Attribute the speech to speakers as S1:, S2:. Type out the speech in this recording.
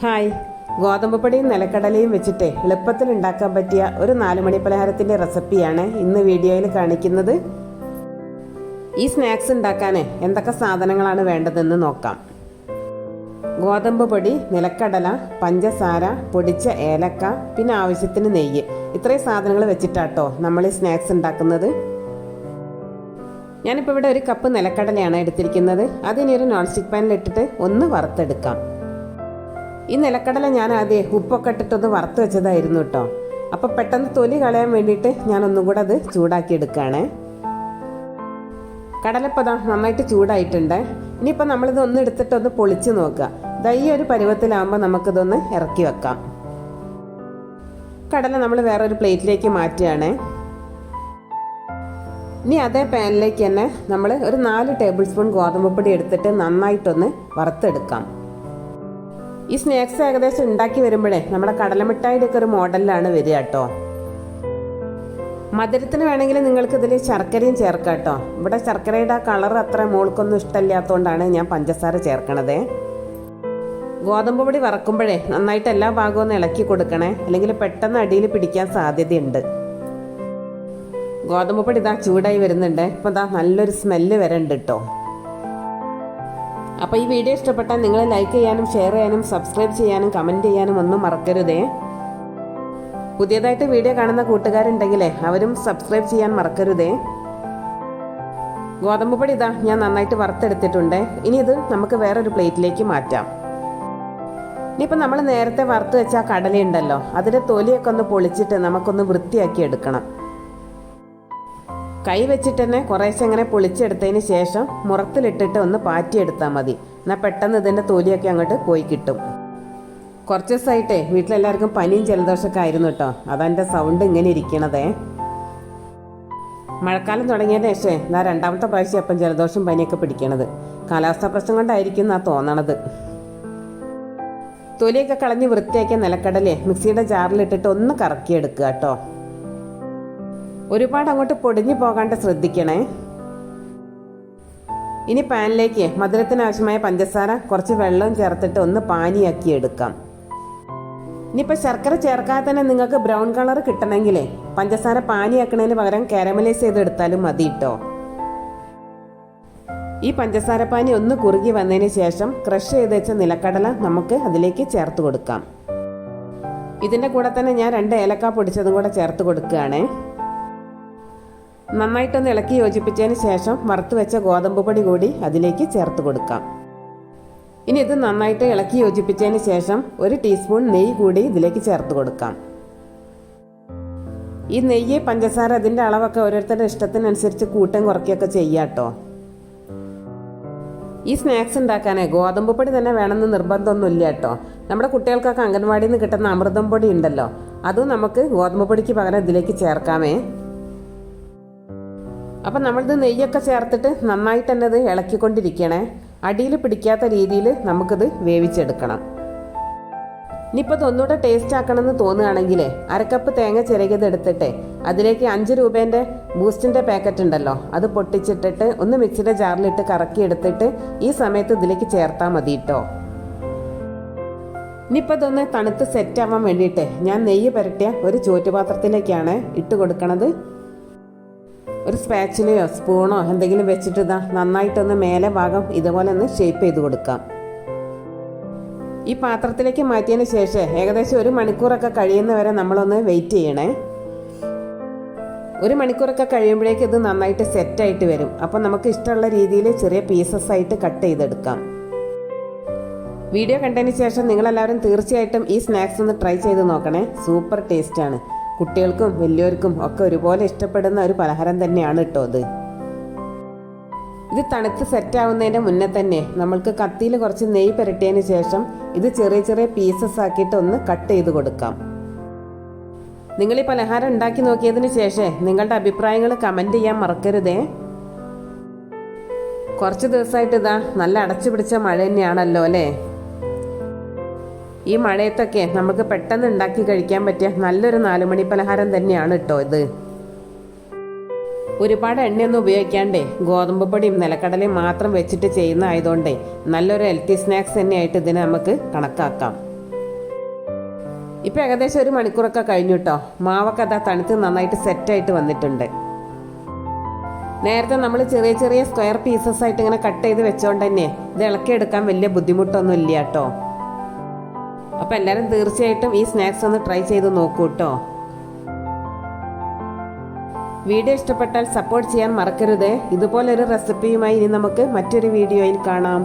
S1: Hi. ഗോതമ്പ് പൊടിയും നിലക്കടലയും വെച്ചിട്ട് എളുപ്പത്തിൽ ഉണ്ടാക്കാൻ പറ്റിയ ഒരു നാലുമണി പലഹാരത്തിന്റെ റെസിപ്പിയാണ് ഇന്ന് വീഡിയോയിൽ കാണിക്കുന്നത്. ഈ സ്നാക്സ് ഉണ്ടാക്കാൻ എന്തൊക്കെ സാധനങ്ങളാണ് വേണ്ടതെന്ന് നോക്കാം. ഗോതമ്പ് പൊടി നിലക്കടല പഞ്ചസാര പൊടിച്ച ഏലക്ക പിന്നെ ആവശ്യത്തിന് നെയ്യ്. ഇത്രയും സാധനങ്ങൾ വെച്ചിട്ടാട്ടോ നമ്മൾ ഈ സ്നാക്സ് ഉണ്ടാക്കുന്നത്. ഞാനിപ്പോൾ ഇവിടെ ഒരു കപ്പ് നിലക്കടലയാണ് എടുത്തിരിക്കുന്നത്. അതിനൊരു നോൺ സ്റ്റിക്ക് പാനിലിട്ടിട്ട് ഒന്ന് വറുത്തെടുക്കാം. ഈ നിലക്കടല ഞാൻ ആദ്യം ഉപ്പൊക്കെ ഇട്ടിട്ടൊന്ന് വറുത്ത് വെച്ചതായിരുന്നു കേട്ടോ അപ്പോൾ പെട്ടെന്ന് തൊലി കളയാൻ വേണ്ടിയിട്ട് ഞാൻ ഒന്നും കൂടെ അത് ചൂടാക്കി എടുക്കുകയാണ്. കടലപ്പത നന്നായിട്ട് ചൂടായിട്ടുണ്ട്. ഇനിയിപ്പോൾ നമ്മളിത് ഒന്ന് എടുത്തിട്ട് ഒന്ന് പൊളിച്ച് നോക്കുക. ദൈ ഒരു പരുവത്തിലാകുമ്പോൾ നമുക്കിതൊന്ന് ഇറക്കി വെക്കാം. കടല നമ്മൾ വേറൊരു പ്ലേറ്റിലേക്ക് മാറ്റുകയാണ്. ഇനി അതേ പാനിലേക്ക് തന്നെ നമ്മൾ ഒരു നാല് ടേബിൾ സ്പൂൺ ഗോതമ്പ് പൊടി എടുത്തിട്ട് നന്നായിട്ടൊന്ന് വറുത്തെടുക്കാം. ഈ സ്നാക്സ് ഏകദേശം ഉണ്ടാക്കി വരുമ്പോഴേ നമ്മുടെ കടലമിഠായിയുടെ ഒക്കെ ഒരു മോഡലിലാണ് വരിക കേട്ടോ. മധുരത്തിന് വേണമെങ്കിൽ നിങ്ങൾക്ക് ഇതിൽ ശർക്കരയും ചേർക്കാം കേട്ടോ. ഇവിടെ ശർക്കരയുടെ കളർ അത്ര മോൾക്കൊന്നും ഇഷ്ടമില്ലാത്തതുകൊണ്ടാണ് ഞാൻ പഞ്ചസാര ചേർക്കണത്. ഗോതമ്പ് പൊടി വറക്കുമ്പോഴേ നന്നായിട്ട് എല്ലാ ഭാഗവും ഒന്ന് ഇളക്കി കൊടുക്കണേ. അല്ലെങ്കിൽ പെട്ടെന്ന് അടിയിൽ പിടിക്കാൻ സാധ്യതയുണ്ട്. ഗോതമ്പ് പൊടി ഇതാ ചൂടായി വരുന്നുണ്ട്. ഇപ്പം ഇതാ നല്ലൊരു സ്മെല്ല് വരണ്ട് കേട്ടോ. അപ്പോൾ ഈ വീഡിയോ ഇഷ്ടപ്പെട്ടാൽ നിങ്ങൾ ലൈക്ക് ചെയ്യാനും ഷെയർ ചെയ്യാനും സബ്സ്ക്രൈബ് ചെയ്യാനും കമന്റ് ചെയ്യാനും ഒന്നും മറക്കരുതേ. പുതിയതായിട്ട് വീഡിയോ കാണുന്ന കൂട്ടുകാരുണ്ടെങ്കിലേ അവരും സബ്സ്ക്രൈബ് ചെയ്യാൻ മറക്കരുതേ. ഗോതമ്പ് പൊടി ഇതാ ഞാൻ നന്നായിട്ട് വറുത്തെടുത്തിട്ടുണ്ട്. ഇനി ഇത് നമുക്ക് വേറൊരു പ്ലേറ്റിലേക്ക് മാറ്റാം. ഇനിയിപ്പോൾ നമ്മൾ നേരത്തെ വറുത്ത് വെച്ച കടലയുണ്ടല്ലോ അതിന്റെ തൊലിയൊക്കെ ഒന്ന് പൊളിച്ചിട്ട് നമുക്കൊന്ന് വൃത്തിയാക്കി എടുക്കണം. കൈ വെച്ചിട്ട് തന്നെ കുറേശ്ശെ ഇങ്ങനെ പൊളിച്ചെടുത്തതിന് ശേഷം മുറത്തിലിട്ടിട്ട് ഒന്ന് പാറ്റിയെടുത്താൽ മതി. എന്നാൽ പെട്ടെന്ന് ഇതിന്റെ തോലിയൊക്കെ അങ്ങോട്ട് പോയി കിട്ടും. കുറച്ച് ദിവസമായിട്ടേ വീട്ടിലെല്ലാവർക്കും പനിയും ജലദോഷമൊക്കെ ആയിരുന്നു കേട്ടോ. അതെന്റെ സൗണ്ട് ഇങ്ങനെ ഇരിക്കണതേ. മഴക്കാലം തുടങ്ങിയതിന് ശേഷം ഞാൻ രണ്ടാമത്തെ പ്രാവശ്യം അപ്പം ജലദോഷം പനിയൊക്കെ പിടിക്കണത്. കാലാവസ്ഥാ പ്രശ്നം കൊണ്ടായിരിക്കും എന്നാ തോന്നണത്. തൊലിയൊക്കെ കളഞ്ഞ് വൃത്തിയാക്കിയ നിലക്കടലേ മിക്സിയുടെ ജാറിലിട്ടിട്ട് ഒന്ന് കറക്കിയെടുക്കുക കേട്ടോ. ഒരുപാട് അങ്ങോട്ട് പൊടിഞ്ഞു പോകാണ്ട് ശ്രദ്ധിക്കണേ. ഇനി പാനിലേക്ക് മധുരത്തിന് ആവശ്യമായ പഞ്ചസാര കുറച്ച് വെള്ളവും ചേർത്തിട്ട് ഒന്ന് പാനിയാക്കി എടുക്കാം. ഇനിയിപ്പോൾ ശർക്കര ചേർക്കാതെ തന്നെ നിങ്ങൾക്ക് ബ്രൗൺ കളർ കിട്ടണമെങ്കിലേ പഞ്ചസാര പാനിയാക്കുന്നതിന് പകരം കാരമലൈസ് ചെയ്തെടുത്താലും മതി കേട്ടോ ഈ പഞ്ചസാര പാനി ഒന്ന് കുറുകി വന്നതിന് ശേഷം ക്രഷ് ചെയ്ത് വെച്ച നിലക്കടല നമുക്ക് അതിലേക്ക് ചേർത്ത് കൊടുക്കാം. ഇതിന്റെ കൂടെ തന്നെ ഞാൻ രണ്ട് ഏലക്ക പൊടിച്ചതും കൂടെ ചേർത്ത് കൊടുക്കുകയാണേ. നന്നായിട്ടൊന്ന് ഇളക്കി യോജിപ്പിച്ചതിന് ശേഷം വറുത്ത് വെച്ച ഗോതമ്പ് പൊടി കൂടി അതിലേക്ക് ചേർത്ത് കൊടുക്കാം. ഇനി ഇത് നന്നായിട്ട് ഇളക്കി യോജിപ്പിച്ചതിന് ശേഷം ഒരു ടീസ്പൂൺ നെയ്യ് കൂടി ഇതിലേക്ക് ചേർത്ത് കൊടുക്കാം. ഈ നെയ്യ് പഞ്ചസാര അതിന്റെ അളവൊക്കെ ഓരോരുത്തരുടെ ഇഷ്ടത്തിനനുസരിച്ച് കൂട്ടം കുറയ്ക്കുകയൊക്കെ ചെയ്യാട്ടോ ഈ സ്നാക്സ് ഉണ്ടാക്കാനേ ഗോതമ്പ് പൊടി തന്നെ വേണമെന്ന് നിർബന്ധമൊന്നുമില്ല കേട്ടോ. നമ്മുടെ കുട്ടികൾക്കൊക്കെ അംഗൻവാടിയിൽ നിന്ന് കിട്ടുന്ന അമൃതം പൊടി ഉണ്ടല്ലോ. അതും നമുക്ക് ഗോതമ്പ് പൊടിക്ക് പകരം ഇതിലേക്ക് ചേർക്കാമേ. അപ്പം നമ്മളിത് നെയ്യൊക്കെ ചേർത്തിട്ട് നന്നായിട്ട് തന്നെ ഇത് ഇളക്കിക്കൊണ്ടിരിക്കണേ. അടിയിൽ പിടിക്കാത്ത രീതിയിൽ നമുക്കിത് വേവിച്ചെടുക്കണം. ഇനിയിപ്പോൾ ഇതൊന്നുകൂടെ ടേസ്റ്റ് ആക്കണമെന്ന് തോന്നുകയാണെങ്കിൽ അരക്കപ്പ് തേങ്ങ ചിരകിയത് എടുത്തിട്ട് അതിലേക്ക് അഞ്ച് രൂപേന്റെ ബൂസ്റ്റിന്റെ പാക്കറ്റ് ഉണ്ടല്ലോ അത് പൊട്ടിച്ചിട്ടിട്ട് ഒന്ന് മിക്സിയുടെ ജാറിലിട്ട് കറക്കി എടുത്തിട്ട് ഈ സമയത്ത് ഇതിലേക്ക് ചേർത്താൽ മതി കേട്ടോ ഇനിയിപ്പോൾ ഇതൊന്ന് തണുത്ത് സെറ്റ് ആവാൻ വേണ്ടിയിട്ട് ഞാൻ നെയ്യ് പുരട്ടിയ ഒരു ചോറ്റുപാത്രത്തിലേക്കാണ് ഇട്ട് കൊടുക്കണത്. ഒരു സ്പാച്ചിലയോ സ്പൂണോ എന്തെങ്കിലും വെച്ചിട്ട് ഇതാ നന്നായിട്ടൊന്ന് മേലെ ഭാഗം ഇതുപോലെ ഒന്ന് ഷേപ്പ് ചെയ്ത് കൊടുക്കാം. ഈ പാത്രത്തിലേക്ക് മാറ്റിയതിന് ശേഷം ഏകദേശം ഒരു മണിക്കൂറൊക്കെ കഴിയുന്നവരെ നമ്മളൊന്ന് വെയിറ്റ് ചെയ്യണേ. ഒരു മണിക്കൂറൊക്കെ കഴിയുമ്പോഴേക്ക് ഇത് നന്നായിട്ട് സെറ്റായിട്ട് വരും. അപ്പോൾ നമുക്ക് ഇഷ്ടമുള്ള രീതിയിൽ ചെറിയ പീസസ് ആയിട്ട് കട്ട് ചെയ്തെടുക്കാം. വീഡിയോ കണ്ടതിന് ശേഷം നിങ്ങളെല്ലാവരും തീർച്ചയായിട്ടും ഈ സ്നാക്സ് ഒന്ന് ട്രൈ ചെയ്ത് നോക്കണേ. സൂപ്പർ ടേസ്റ്റാണ് കുട്ടികൾക്കും വലിയവർക്കും ഒക്കെ ഒരുപോലെ ഇഷ്ടപ്പെടുന്ന ഒരു പലഹാരം തന്നെയാണ് കേട്ടോ അത്. ഇത് തണുത്ത് സെറ്റ് ആവുന്നതിന്റെ മുന്നേ തന്നെ നമ്മൾക്ക് കത്തിയിൽ കുറച്ച് നെയ്യ് പുരട്ടിയതിന് ശേഷം ഇത് ചെറിയ ചെറിയ പീസസ് ആക്കിയിട്ട് ഒന്ന് കട്ട് ചെയ്ത് കൊടുക്കാം. നിങ്ങൾ ഈ പലഹാരം ഉണ്ടാക്കി നോക്കിയതിന് ശേഷം നിങ്ങളുടെ അഭിപ്രായങ്ങൾ കമന്റ് ചെയ്യാൻ മറക്കരുതേ. കുറച്ച് ദിവസമായിട്ട് ഇതാ നല്ല അടച്ചു പിടിച്ച മഴ തന്നെയാണല്ലോ അല്ലേ? ഈ മഴയത്തൊക്കെ നമുക്ക് പെട്ടെന്ന് ഉണ്ടാക്കി കഴിക്കാൻ പറ്റിയ നല്ലൊരു നാലുമണി പലഹാരം തന്നെയാണ് കേട്ടോ ഇത്. ഒരുപാട് എണ്ണയൊന്നും ഉപയോഗിക്കാണ്ടേ ഗോതമ്പ് പൊടിയും നിലക്കടലയും മാത്രം വെച്ചിട്ട് ചെയ്യുന്ന ആയതുകൊണ്ടേ നല്ലൊരു ഹെൽത്തി സ്നാക്സ് തന്നെയായിട്ട് ഇതിനെ നമുക്ക് കണക്കാക്കാം. ഇപ്പം ഏകദേശം ഒരു മണിക്കൂറൊക്കെ കഴിഞ്ഞു കേട്ടോ. മാവൊക്കെ അതാ തണുത്ത് നന്നായിട്ട് സെറ്റായിട്ട് വന്നിട്ടുണ്ട്. നേരത്തെ നമ്മൾ ചെറിയ ചെറിയ സ്ക്വയർ പീസസ് ആയിട്ട് ഇങ്ങനെ കട്ട് ചെയ്ത് വെച്ചോണ്ട് തന്നെ ഇത് ഇളക്കിയെടുക്കാൻ വലിയ ബുദ്ധിമുട്ടൊന്നും ഇല്ല കേട്ടോ. അപ്പം എല്ലാവരും തീർച്ചയായിട്ടും ഈ സ്നാക്സ് ഒന്ന് ട്രൈ ചെയ്ത് നോക്കൂ കേട്ടോ വീഡിയോ ഇഷ്ടപ്പെട്ടാൽ സപ്പോർട്ട് ചെയ്യാൻ മറക്കരുത്. ഇതുപോലൊരു റെസിപ്പിയുമായി ഇനി നമുക്ക് മറ്റൊരു വീഡിയോയിൽ കാണാം.